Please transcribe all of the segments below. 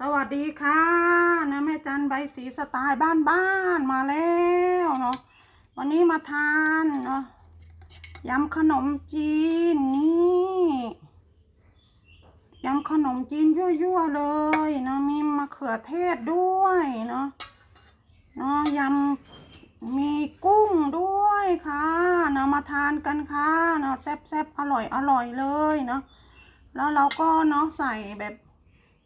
สวัสดีค่ะนะแม่จันใบสีสไตล์บ้านบ้านๆมาแล้วเนาะวันนี้มาทานเนาะยำขนมจีนนี่ยำขนมจีนยั่วๆเลยเนาะมีมะเขือเทศด้วยเนาะเนาะยำมีกุ้งด้วยค่ะเนาะมาทานกันค่ะเนาะแซ่บๆอร่อยอร่อยเลยเนาะแล้วเราก็เนาะใส่แบบ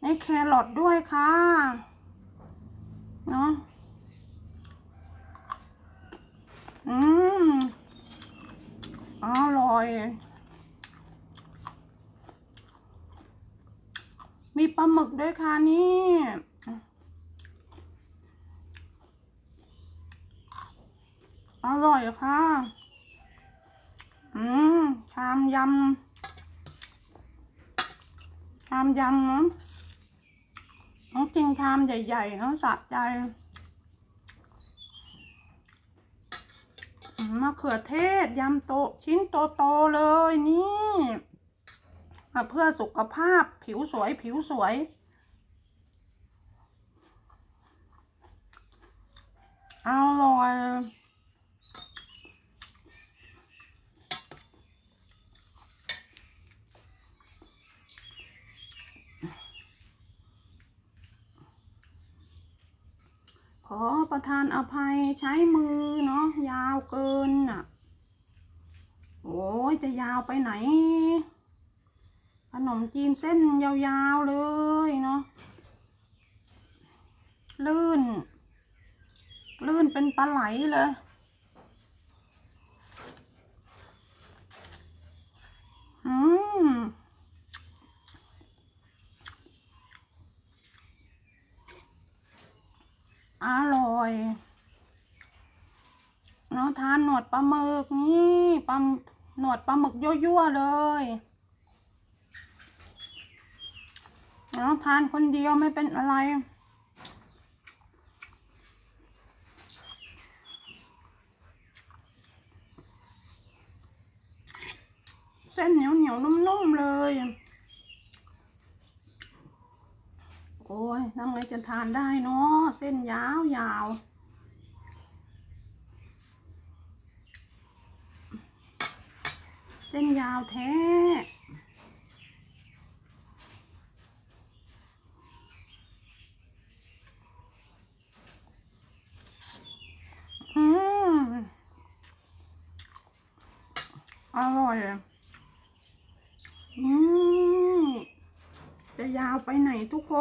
ในแครอทด้วยค่ะ เนาะอืมอร่อย มีปลาหมึกด้วยค่ะนี่อร่อยค่ะ อืมชามยำชามยำเนาะ ต้องกินคามใหญ่ๆเนาะสะใจมะเขือเทศยำโตชิ้นโตๆเลยนี่มาเพื่อสุขภาพผิวสวยผิวสวยอร่อย ขอประทานอภัยใช้มือเนาะยาวเกินอะ โอ้ยจะยาวไปไหน ขนมจีนเส้นยาวๆเลยเนาะลื่น ลื่นเป็นปลาไหลเลย อืม อ ร่อยเนาะทานหนวดปลาหมึกนี่ปลาหนวดปลาหมึกยั่วๆเลยเนาะทานคนเดียวไม่เป็นอะไรเส้นเหนียวเหนียวนุ่มๆเลย โอ้ยทำไงจะทานได้เนาะเส้นยาวยาวเส้นยาวแท้อร่อยอะอืม จะยาวไปไหนทุกค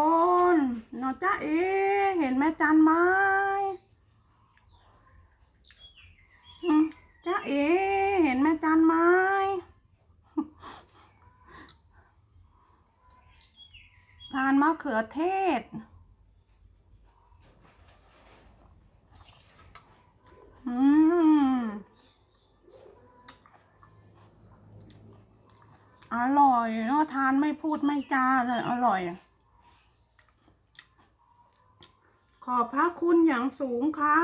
นเนาะจ้าเอเห็นแม่จันไหมจ้าเอเห็นแม่จันไหมทานมะเขือเทศ อืม อร่อยเนาะทานไม่พูดไม่จาเลยอร่อย ขอบพระคุณอย่างสูงค่ะ